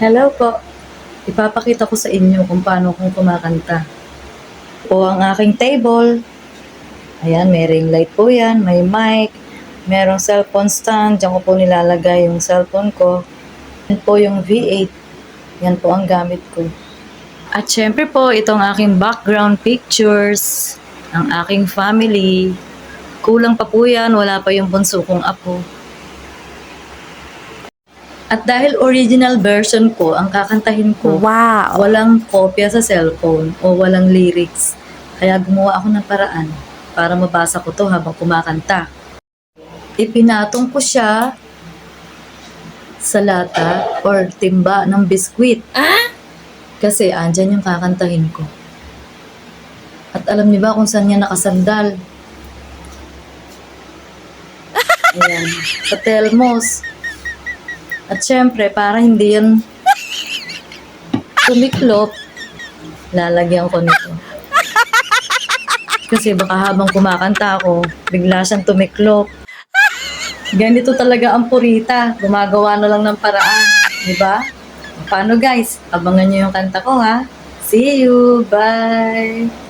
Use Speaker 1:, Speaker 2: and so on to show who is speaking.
Speaker 1: Hello po. Ipapakita ko sa inyo kung paano kung kumakanta. Po ang aking table. Ayan, may ring light po yan, may mic, merong cellphone stand, diyan ko po nilalagay yung cellphone ko. Yan po yung V8. Yan po ang gamit ko. At syempre po, itong aking background pictures, ang aking family. Kulang pa po yan, wala pa yung bunso kong apo. At dahil original version ko ang kakantahin ko,
Speaker 2: Wow.
Speaker 1: walang kopya sa cellphone o walang lyrics. Kaya gumawa ako ng paraan para mabasa ko to habang kumakanta. Ipinatong ko siya sa lata or timba ng biskwit. Kasi andyan yung kakantahin ko. At alam niyo ba kung saan niya nakasandal? Ayan, sa Telmos. At syempre, para hindi yan tumiklop, lalagyan ko nito. Kasi baka habang kumakanta ako, bigla siyang tumiklop. Ganito talaga ang purita. Gumagawa na lang ng paraan. Di ba? Paano guys? Abangan niyo yung kanta ko ha. See you! Bye!